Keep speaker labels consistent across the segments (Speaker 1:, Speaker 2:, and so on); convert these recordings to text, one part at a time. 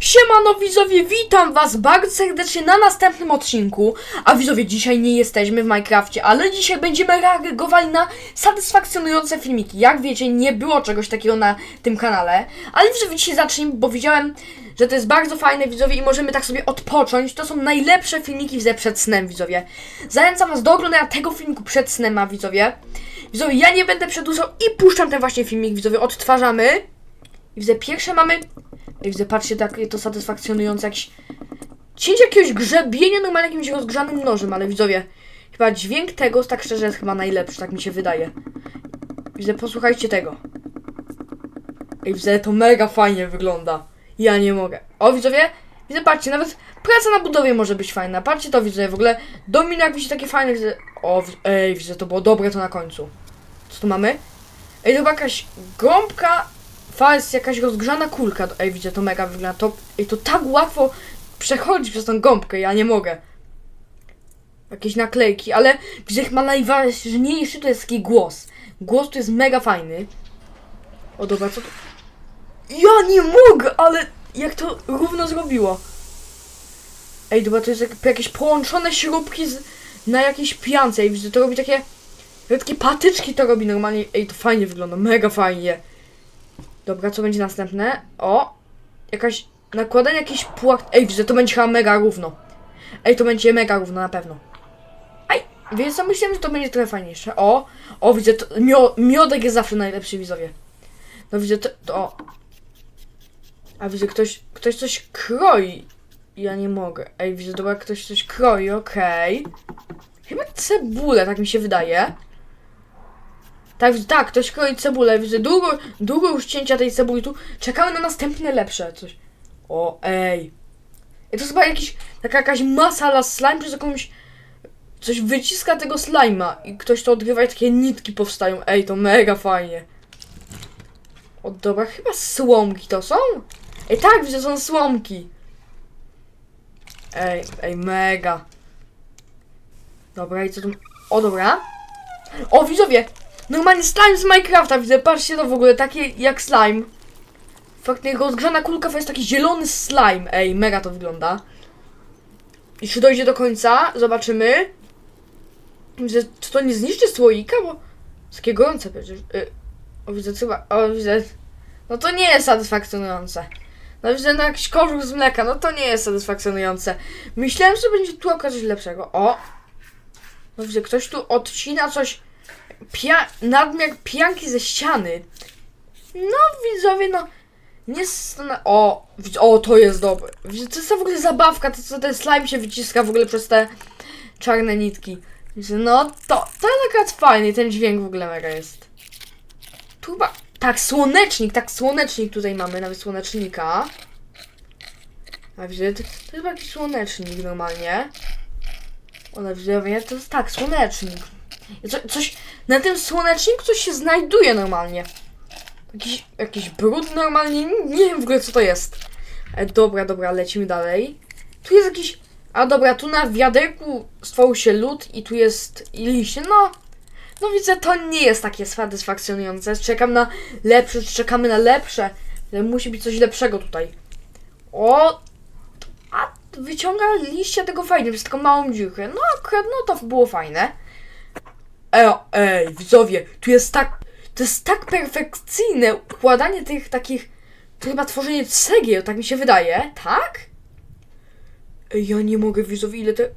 Speaker 1: Siemano widzowie, witam was bardzo serdecznie na następnym odcinku. A widzowie, dzisiaj nie jesteśmy w Minecrafcie, ale dzisiaj będziemy reagowali na satysfakcjonujące filmiki. Jak wiecie, nie było czegoś takiego na tym kanale, ale widzowie dzisiaj zacznijmy, bo widziałem, że to jest bardzo fajne widzowie i możemy tak sobie odpocząć. To są najlepsze filmiki widzę przed snem widzowie. Zachęcam was do oglądania tego filmiku przed snem, a widzowie. Widzowie, ja nie będę przedłużał i puszczam ten właśnie filmik, widzowie, odtwarzamy. I widzę, pierwsze mamy widzę, patrzcie, takie to satysfakcjonujące jakieś... Cięcie jakiegoś grzebienia normalnie jakimś rozgrzanym nożem, ale widzowie, chyba dźwięk tego, tak szczerze, jest chyba najlepszy, tak mi się wydaje. Widzę, posłuchajcie tego. Ej, widzę, to mega fajnie wygląda. Ja nie mogę. O, widzowie, widzę, patrzcie, nawet praca na budowie może być fajna. Patrzcie to, widzę, w ogóle domino jak widzicie takie fajne, widzę... O, ej, widzę, to było dobre to na końcu. Co tu mamy? Ej, to była jakaś gąbka Fala jest jakaś rozgrzana kulka. Ej, widzę, to mega wygląda. To, ej, to tak łatwo przechodzić przez tą gąbkę, ja nie mogę. Jakieś naklejki, ale widzę, chyba najważniejszy to jest taki głos. Głos tu jest mega fajny. O, dobra, co to? Ja nie mogę, ale jak to równo zrobiło. Ej, dobra, to jest jak, jakieś połączone śrubki z, na jakiejś piance. Ej, widzę, to robi takie... Takie patyczki to robi normalnie. Ej, to fajnie wygląda, mega fajnie. Dobra, co będzie następne? O! Jakaś... Nakładanie jakiejś płat... Ej, widzę, to będzie chyba mega równo. Ej, to będzie mega równo, na pewno. Ej, więc co, myślałem, że to będzie trochę fajniejsze. O! O, widzę, to... Mio... Miodek jest zawsze najlepszy, widzowie. No widzę, to... to. A widzę, ktoś... Ktoś coś kroi. Ja nie mogę. Ej, widzę, dobra, ktoś coś kroi, okej. Chyba cebulę, tak mi się wydaje. Tak, tak, ktoś kroi cebulę. Widzę długo, długo już cięcia tej cebuli tu. Czekamy na następne lepsze coś. O, ej. I to chyba jakiś, taka jakaś masala slime przez jakąś... Coś wyciska tego slima i ktoś to odgrywa i takie nitki powstają. Ej, to mega fajnie. O, dobra, chyba słomki to są? Ej, tak, widzę, są słomki. Ej, ej, mega. Dobra, i co tu... O, dobra. O, widzowie, Normalnie slime z Minecrafta widzę, patrzcie to w ogóle, takie jak slime. Faktycznie rozgrzana kulka to jest taki zielony slime. Ej, mega to wygląda. I czy dojdzie do końca? Zobaczymy. Widzę, czy to nie zniszczy słoika, bo takie gorące przecież. Y, o, widzę chyba, o, widzę. No to nie jest satysfakcjonujące. No widzę, no jakiś kożuch z mleka, no to nie jest satysfakcjonujące. Myślałem, że będzie tu coś lepszego. O! No widzę, ktoś tu odcina coś pia nadmiar pianki ze ściany. No, widzowie, no. Nie stana- O, o, to jest dobre. To jest w ogóle zabawka, to co ten slime się wyciska w ogóle przez te czarne nitki. No, to, to jest akurat fajny, ten dźwięk w ogóle mega jest. Tu chyba, tak, słonecznik, tak, słonecznik tutaj mamy, nawet słonecznika. A widzę, to, to chyba jakiś słonecznik normalnie. Ona widzowie, to jest tak, słonecznik. Co, coś, na tym słoneczniku coś się znajduje normalnie. Jakiś, jakiś brud normalnie, nie, wiem w ogóle co to jest. E, dobra, dobra, lecimy dalej. Tu jest jakiś, a dobra, tu na wiaderku stworzył się lód i tu jest liście, no. No widzę, to nie jest takie satysfakcjonujące. Czekam na lepsze, czekamy na lepsze. Ale Musi być coś lepszego tutaj. O! A wyciąga liście tego fajnie, przez taką małą dziurkę. No akurat, no to było fajne. Ej, ej, widzowie, tu jest tak, to jest tak perfekcyjne układanie tych takich, to chyba tworzenie cegieł, tak mi się wydaje, tak? Ej, ja nie mogę, widzowie, ile te,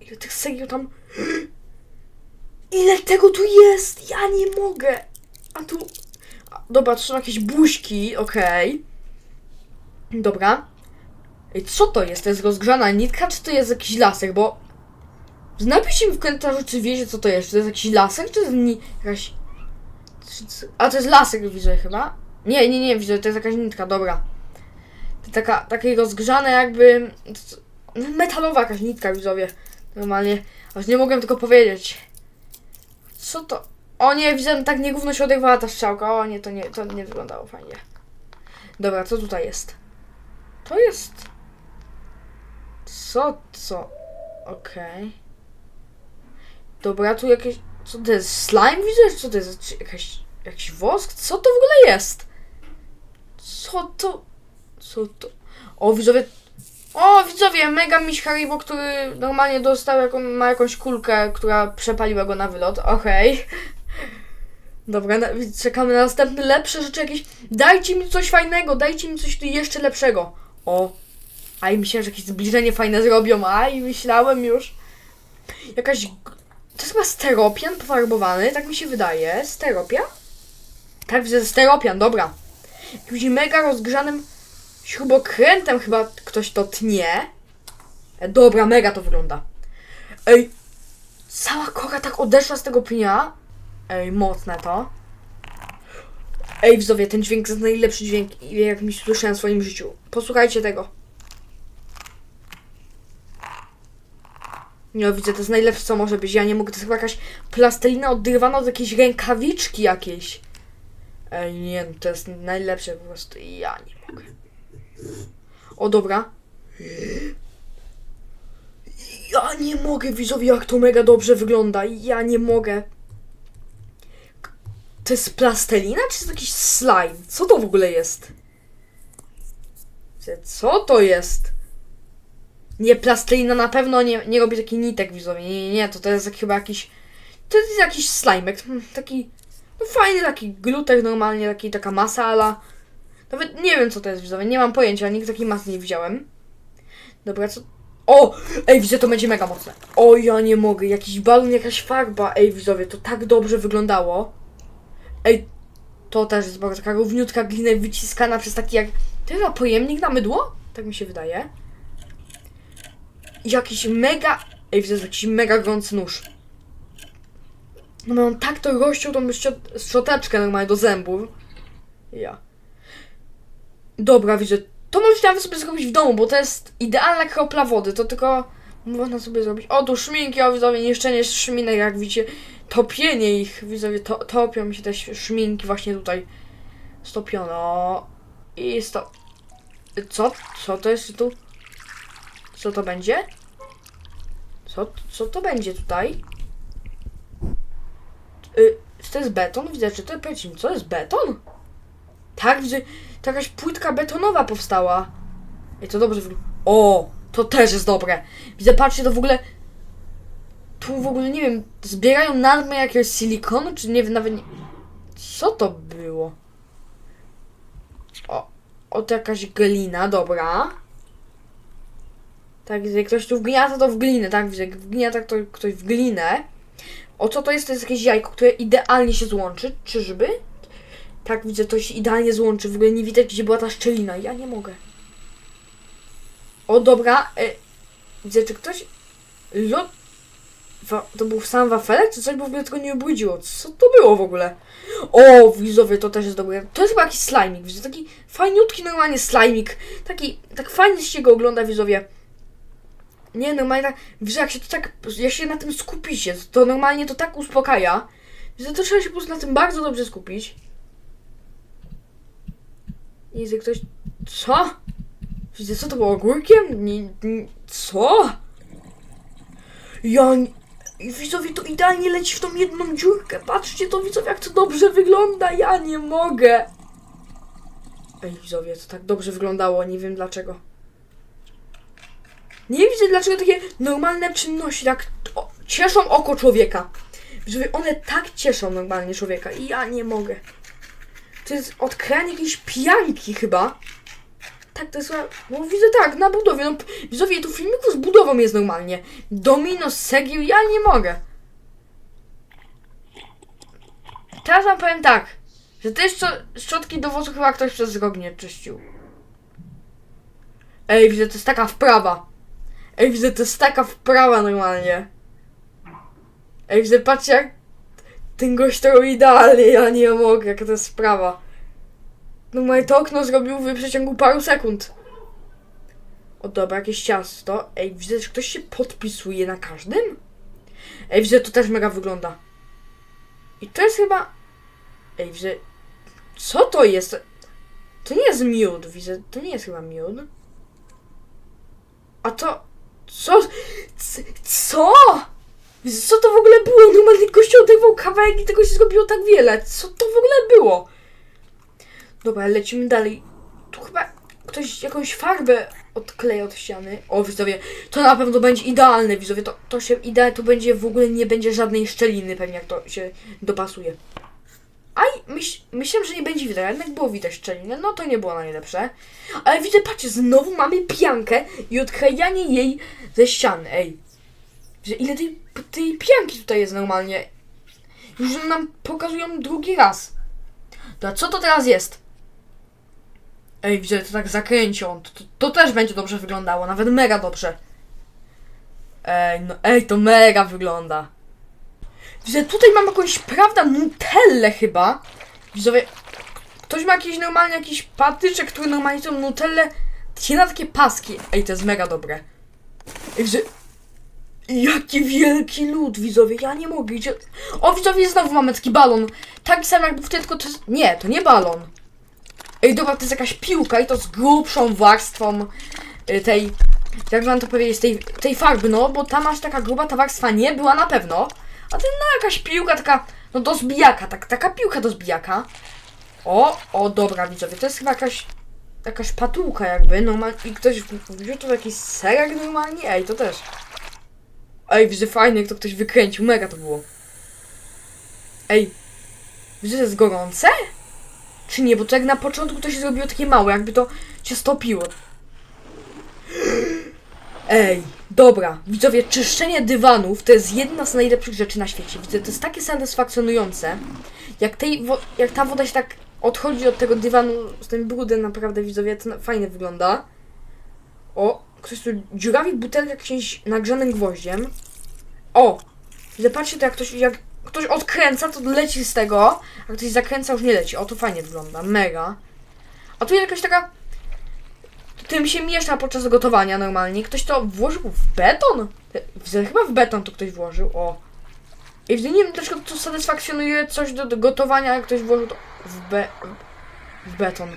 Speaker 1: ile tych cegieł tam, ile tego tu jest, ja nie mogę, a tu, dobra, to są jakieś buźki, okej, dobra, Ej, co to jest, to jest rozgrzana nitka, czy to jest jakiś lasek, bo Napiszcie mi w komentarzu, czy wiecie co to jest. Czy to jest jakiś lasek, czy to jest jakaś... A to jest lasek, widzę chyba. Nie, nie, nie, widzę, to jest jakaś nitka, dobra. To taka, takie rozgrzane jakby... no, Metalowa jakaś nitka, widzowie. Normalnie, aż nie mogłem tego powiedzieć. Co to? O nie, widzę, tak nierówno się oderwała ta strzałka. O nie, to nie, to nie wyglądało fajnie. Dobra, co tutaj jest? To jest... Co, co? Okej. Dobra, tu jakieś. Co to jest? Slime widzę? Co to jest? Jakaś, jakiś wosk? Co to w ogóle jest? Co to? Co to? O, widzowie. O, widzowie, mega miś Haribo, który normalnie dostał, jaką, ma jakąś kulkę, która przepaliła go na wylot. Okej. Dobra, na, czekamy na następne lepsze rzeczy jakieś. Dajcie mi coś fajnego, dajcie mi coś jeszcze lepszego. O, aj myślałem, że jakieś zbliżenie fajne zrobią, aj myślałem już. Jakaś... To jest chyba steropian pofarbowany, tak mi się wydaje. Steropian? Tak, widzę, steropian, dobra. Jakimś mega rozgrzanym śrubokrętem chyba ktoś to tnie. E, dobra, mega to wygląda. Ej, cała kora tak odeszła z tego pnia. Ej, mocne to. Ej, widzowie, ten dźwięk jest najlepszy dźwięk, jak mi słyszałem w swoim życiu. Posłuchajcie tego. Nie, widzę, to jest najlepsze, co może być. Ja nie mogę, to jest chyba jakaś plastelina odrywana od jakiejś rękawiczki jakiejś. Ej, nie, no, to jest najlepsze po prostu. Ja nie mogę. O, dobra. Ja nie mogę, widzowie, jak to mega dobrze wygląda. Ja nie mogę. To jest plastelina, czy to jakiś slime? Co to w ogóle jest? Co to jest? Nie, plastelina na pewno nie, nie robi taki nitek widzowie. Nie, nie, nie, to to jest chyba jakiś... To jest jakiś slimek. hmm, Taki... No fajny taki glutek normalnie, taki, taka masa, ale... Nawet nie wiem co to jest widzowie, nie mam pojęcia, nigdy takiej masy nie widziałem. Dobra, co... O! Ej, widzę, to będzie mega mocne. O, ja nie mogę, jakiś balon, jakaś farba. Ej, widzowie, to tak dobrze wyglądało. Ej, to też jest bardzo taka równiutka glina wyciskana przez taki jak... To chyba pojemnik na mydło? Tak mi się wydaje. Jakiś mega... Ej, widzę, jakiś mega gorący nóż. No bo on tak to rozciął tą szczot- szczoteczkę normalnie do zębów. Ja. Dobra, widzę. To możecie nawet sobie zrobić w domu, bo to jest idealna kropla wody. To tylko można sobie zrobić. O, tu szminki, o widzowie, niszczenie szminek, jak widzicie. Topienie ich, widzowie, to, topią mi się te szminki właśnie tutaj. Stopiono. I sto... Co? Co to jest tu? Co to będzie? Co, co to będzie tutaj? Y, to jest beton? Widzę, czy to powiedzcie mi, co jest beton? Tak, widzę, to jakaś płytka betonowa powstała. I to dobrze wygląda. O, to też jest dobre. Widzę, patrzcie, to w ogóle. Tu w ogóle nie wiem, zbierają nadmę jakiegoś silikonu, czy nie wiem, nawet nie. Co to było? O, o to jakaś glina, dobra. Tak, jak ktoś tu wgniata, to w glinę, tak, jak wgniata to ktoś w glinę. O co to jest? To jest jakieś jajko, które idealnie się złączy. Czyżby? Tak, widzę, to się idealnie złączy. W ogóle nie widać, gdzie była ta szczelina. Ja nie mogę. O, dobra. E, widzę, czy ktoś... Lot... To był sam wafelek, czy coś, bo w ogóle tego nie obłydziło. Co to było w ogóle? O, widzowie, to też jest dobre. To jest chyba jakiś slajmik, widzę, taki fajniutki normalnie slajmik. Taki, tak fajnie się go ogląda, widzowie. Nie, normalnie tak, jak się to tak, jak się na tym skupicie, to normalnie to tak uspokaja, że to trzeba się po prostu na tym bardzo dobrze skupić. Widzę ktoś, co? Widzę, co to było, ogórkiem? Nie, nie, co? Ja, widzowie, to idealnie leci w tą jedną dziurkę, patrzcie to, widzowie, jak to dobrze wygląda, ja nie mogę. Ej, widzowie, to tak dobrze wyglądało, nie wiem dlaczego. Nie widzę dlaczego takie normalne czynności tak cieszą oko człowieka. Żeby one tak cieszą normalnie człowieka i ja nie mogę. To jest odkranie jakiejś pijanki chyba. Tak, to jest no widzę tak, na budowie, no widzowie, tu filmiku z budową jest normalnie. Domino, z cegieł, ja nie mogę. Teraz wam powiem tak, że te szczo- szczotki do włosów chyba ktoś przez rok czyścił. Ej, widzę, to jest taka wprawa. Ej, widzę, to jest taka wprawa normalnie. Ej, widzę, patrzcie jak ten gość to robi idealnie, ja nie mogę, jaka to jest sprawa. No moje to okno zrobił w przeciągu paru sekund. O dobra, jakieś ciasto. Ej, widzę, że ktoś się podpisuje na każdym? Ej, widzę, to też mega wygląda. I to jest chyba... Ej, widzę... Co to jest? To nie jest miód, widzę, to nie jest chyba miód. A to... Co? Co? Co to w ogóle było? Normalnie gościu oderwał kawałek i tego się zrobiło tak wiele. Co to w ogóle było? Dobra, lecimy dalej. Tu chyba ktoś jakąś farbę odkleja od ściany. O, widzowie, to na pewno będzie idealne, widzowie. To, to się idealnie, tu będzie w ogóle nie będzie żadnej szczeliny, pewnie jak to się dopasuje. Aj, myśl, myślałem, że nie będzie widać, jednak było widać szczelinę, no to nie było najlepsze. Ale widzę, patrzcie, znowu mamy piankę i odklejanie jej ze ściany, ej. Że ile tej, tej pianki tutaj jest normalnie? Już nam pokazują drugi raz. To co to teraz jest? Ej, widzę, to tak zakręcią. To, to, to też będzie dobrze wyglądało, nawet mega dobrze. Ej, no ej, to mega wygląda. Widzę, tutaj mam jakąś, prawda, nutellę chyba. Widzowie, ktoś ma jakiś normalnie jakiś patyczek, który normalnie tą nutellę się na takie paski. Ej, to jest mega dobre. Ej, jaki wielki lód, widzowie, ja nie mogę. Gdzie... O, widzowie, znowu mamy taki balon. Taki sam jakby wtedy, tylko to jest... Nie, to nie balon. Ej, dobra, to jest jakaś piłka i to z grubszą warstwą y, tej... Jak mam to powiedzieć, tej, tej farby, no, bo tam aż taka gruba ta warstwa nie była na pewno. A to no jakaś piłka taka, no do zbijaka, tak, taka piłka do zbijaka. O, o, dobra, widzowie, to jest chyba jakaś, jakaś patułka jakby, normalnie, i ktoś wziął tu jakiś serek normalnie, ej, to też. Ej, widzę fajnie, jak to ktoś wykręcił, mega to było. Ej, widzę, że jest gorące? Czy nie, bo to jak na początku to się zrobiło takie małe, jakby to się stopiło. Ej, dobra, widzowie, czyszczenie dywanów to jest jedna z najlepszych rzeczy na świecie. Widzę, to jest takie satysfakcjonujące. Jak, tej jak ta woda się tak odchodzi od tego dywanu z tym brudem, naprawdę, widzowie, to fajnie wygląda. O, ktoś tu dziurawi butelkę jakimś nagrzanym gwoździem. O, widzę, patrzcie, to jak ktoś, jak ktoś odkręca, to leci z tego, a ktoś zakręca, już nie leci. O, to fajnie wygląda, mega. A tu jakaś taka tym się miesza podczas gotowania normalnie. Ktoś to włożył w beton? Chyba w beton to ktoś włożył, o. I widzę, nie wiem dlaczego to satysfakcjonuje coś do, do gotowania, jak ktoś włożył to w, be, w beton.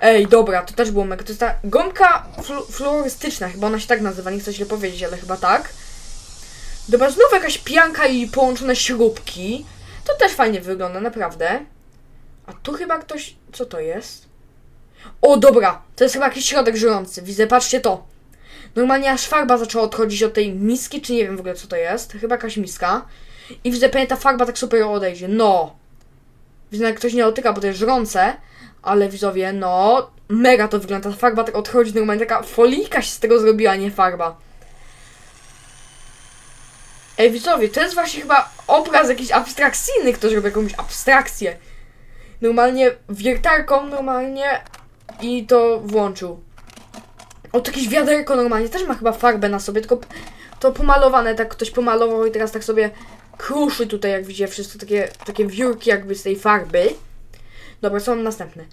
Speaker 1: Ej, dobra, to też było mega. To jest ta gąbka flu, florystyczna, chyba ona się tak nazywa, nie chcę źle powiedzieć, ale chyba tak. Dobra, znowu jakaś pianka i połączone śrubki. To też fajnie wygląda, naprawdę. A tu chyba ktoś... Co to jest? O, dobra, to jest chyba jakiś środek żrący. Widzę, patrzcie to. Normalnie aż farba zaczęła odchodzić od tej miski, czy nie wiem w ogóle co to jest. Chyba jakaś miska. I widzę, pewnie ta farba tak super odejdzie. No. Widzę, jak ktoś nie dotyka, bo to jest żrące. Ale widzowie, no. Mega to wygląda. Ta farba tak odchodzi normalnie. Taka folika się z tego zrobiła, nie farba. Ej, widzowie, to jest właśnie chyba obraz jakiś abstrakcyjny. Ktoś robi jakąś abstrakcję. Normalnie wiertarką, normalnie i to włączył. O, to jakieś wiaderko normalnie, też ma chyba farbę na sobie, tylko to pomalowane, tak ktoś pomalował i teraz tak sobie kruszy tutaj, jak widzicie, wszystko takie, takie wiórki jakby z tej farby. Dobra, co mam następne?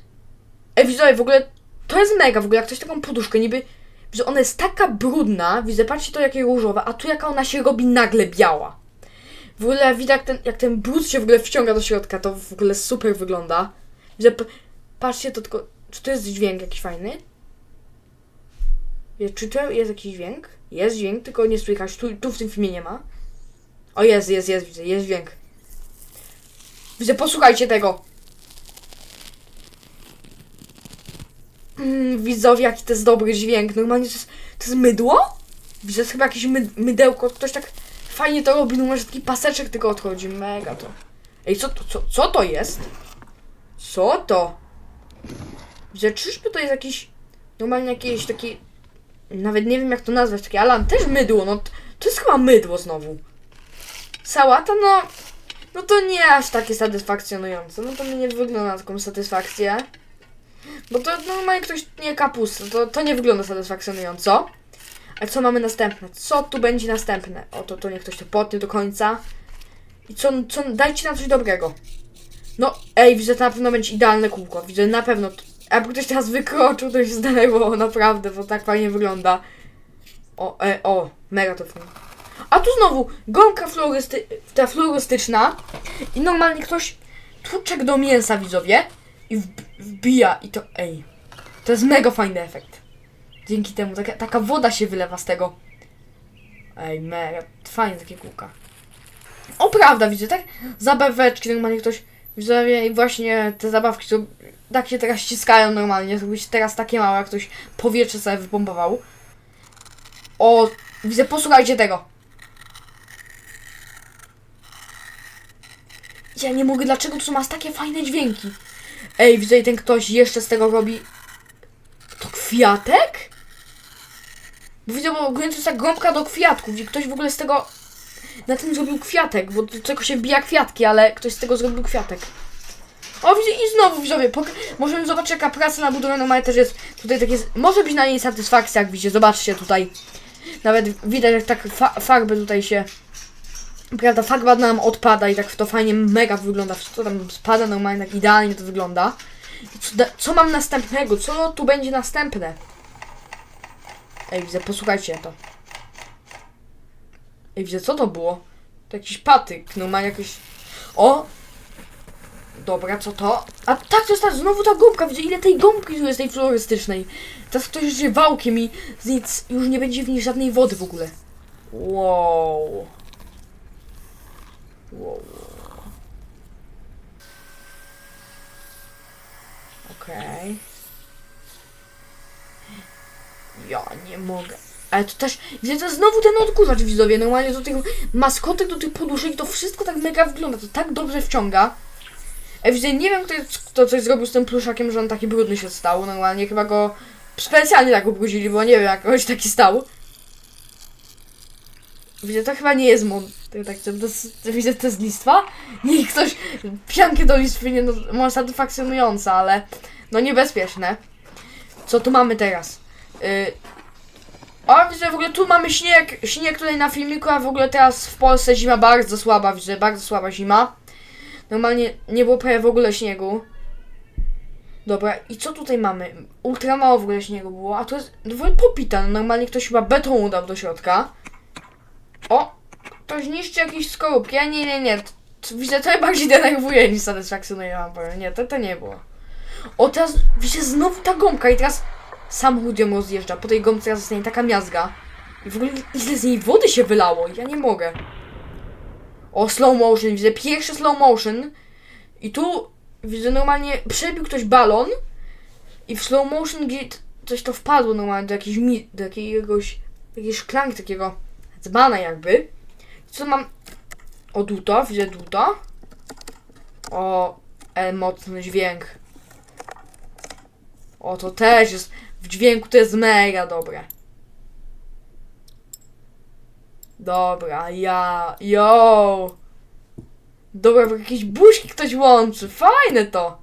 Speaker 1: Ej, widzowie, w ogóle to jest mega, w ogóle jak ktoś taką poduszkę niby, że ona jest taka brudna, widzę, patrzcie to jakie różowe, a tu jaka ona się robi nagle biała. W ogóle widać jak ten, jak ten brud się w ogóle wciąga do środka, to w ogóle super wygląda. Widzę, patrzcie, to tylko, czy to jest dźwięk jakiś fajny? Czy tu jest jakiś dźwięk? Jest dźwięk, tylko nie słychać. Tu, tu w tym filmie nie ma. O, jest, jest, jest, widzę, jest dźwięk. Widzę, posłuchajcie tego. Mm, widzowie, jaki to jest dobry dźwięk. Normalnie to jest, to jest mydło? Widzę, to jest chyba jakieś my, mydełko. Ktoś tak fajnie to robi, no może taki paseczek tylko odchodzi. Mega to. Ej, co, to- co, co to jest? Co to? Widzę, czyżby to jest jakiś normalnie jakiś taki nawet nie wiem jak to nazwać, takie Alan, też mydło, no to jest chyba mydło znowu. Sałata, no no to nie aż takie satysfakcjonujące, no to mi nie wygląda na taką satysfakcję. Bo to normalnie ktoś nie kapusta, to, to nie wygląda satysfakcjonująco. A co mamy następne? Co tu będzie następne? O, to, to niech ktoś to potnie do końca. I co, co, dajcie nam coś dobrego. No, ej, widzę, to na pewno będzie idealne kółko. Widzę, na pewno. t- Jakby ktoś teraz wykroczył, to się zdenerwował, naprawdę, bo tak fajnie wygląda. O, e, o, mega to fajnie. A tu znowu gąbka florysty, ta florystyczna i normalnie ktoś tłuczek do mięsa, widzowie, i wb- wbija i to, ej, to jest mega fajny efekt. Dzięki temu taka, taka woda się wylewa z tego. Ej, mega, fajne takie kółka. O, prawda, widzę, tak? Zabaweczki, normalnie ktoś, widzowie, i właśnie te zabawki, to tak się teraz ściskają normalnie, zrobić teraz takie małe, jak ktoś powietrze sobie wypompował. O, widzę, posłuchajcie tego. Ja nie mogę, dlaczego to masz takie fajne dźwięki? Ej, widzę, ten ktoś jeszcze z tego robi... To kwiatek? Bo widzę, bo ogólnie to jest tak gąbka do kwiatków i ktoś w ogóle z tego... Na tym zrobił kwiatek, bo do tego się wbija kwiatki, ale ktoś z tego zrobił kwiatek. O, i znowu widzowie, możemy zobaczyć jaka praca na budowę normalnie też jest, tutaj tak jest, może być na niej satysfakcja, jak widzicie, zobaczcie tutaj. Nawet widać, jak tak fa- farby tutaj się, prawda, farba nam odpada i tak to fajnie mega wygląda, wszystko tam spada normalnie, tak idealnie to wygląda. Co, co mam następnego? Co tu będzie następne? Ej, widzę, posłuchajcie to. Ej, widzę, co to było? To jakiś patyk, no ma jakiś... O! Dobra, co to? A tak, to jest ta, znowu ta gąbka, widzę ile tej gąbki tu jest, tej florystycznej. Teraz ktoś żyje wałkiem i z nic, już nie będzie w niej żadnej wody w ogóle. Wow. Wow. Okej. Ja nie mogę. Ale to też, widzę, to znowu ten odkurzacz widzowie, normalnie do tych maskotek, do tych poduszek, to wszystko tak mega wygląda, to tak dobrze wciąga. Widzę, nie wiem kto, kto coś zrobił z tym pluszakiem, że on taki brudny się stał, normalnie chyba go specjalnie tak ubrudzili, bo nie wiem jak ktoś taki stał. Widzę, to chyba nie jest mod, to, tak, to, to, widzę, to jest listwa? Nie, ktoś piankę do listwy, nie no, może satysfakcjonująca, ale no niebezpieczne. Co tu mamy teraz? Y, o, widzę, w ogóle tu mamy śnieg, śnieg tutaj na filmiku, a w ogóle teraz w Polsce zima bardzo słaba, widzę, bardzo słaba zima. Normalnie nie było prawie w ogóle śniegu. Dobra, i co tutaj mamy? Ultra mało w ogóle śniegu było, a to jest ogóle popita, no normalnie ktoś chyba beton dał do środka. O, ktoś niszczy jakieś skorupki, a nie, nie, nie, widzę, to najbardziej denerwuje niż satysfakcjonuje, wam powiem, nie, to, to nie było. O, teraz, widzę, znowu ta gąbka i teraz samochód ją rozjeżdża, po tej gąbce teraz zostanie taka miazga. I w ogóle ile z niej wody się wylało, ja nie mogę. O, slow motion, widzę pierwszy slow motion. I tu widzę normalnie przebił ktoś balon i w slow motion gdzie coś to wpadło normalnie do jakiejś mi, do jakiegoś, jakiejś szklanki takiego dzbana jakby. Co mam? O, duto, widzę duto. O, mocny dźwięk. O, to też jest, w dźwięku to jest mega dobre. Dobra, ja, yo. Dobra, bo jakieś buźki ktoś łączy, fajne to.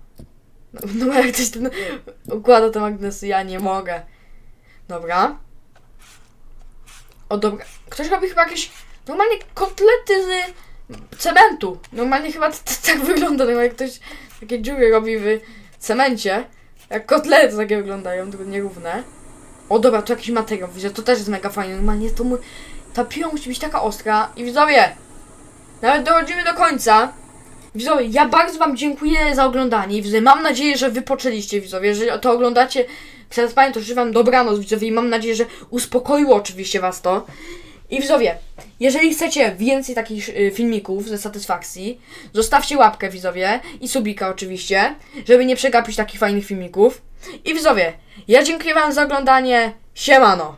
Speaker 1: No, jak ktoś ten układa te magnesy, ja nie mogę. Dobra. O dobra, ktoś robi chyba jakieś normalnie kotlety z cementu. Normalnie chyba tak wygląda, no jak ktoś takie dziury robi w cemencie. Jak kotlety takie wyglądają, tylko nierówne. O dobra, to jakiś materiał, widzę, to też jest mega fajne. Normalnie to mój... Ta piła musi być taka ostra. I widzowie, nawet dochodzimy do końca. Widzowie, ja bardzo wam dziękuję za oglądanie. Widzowie, mam nadzieję, że wypoczęliście, widzowie. Jeżeli to oglądacie przed spaniem, to życzę wam dobranoc, widzowie. I mam nadzieję, że uspokoiło oczywiście was to. I widzowie, jeżeli chcecie więcej takich y, filmików ze satysfakcji, zostawcie łapkę, widzowie, i subika oczywiście, żeby nie przegapić takich fajnych filmików. I widzowie, ja dziękuję wam za oglądanie. Siemano!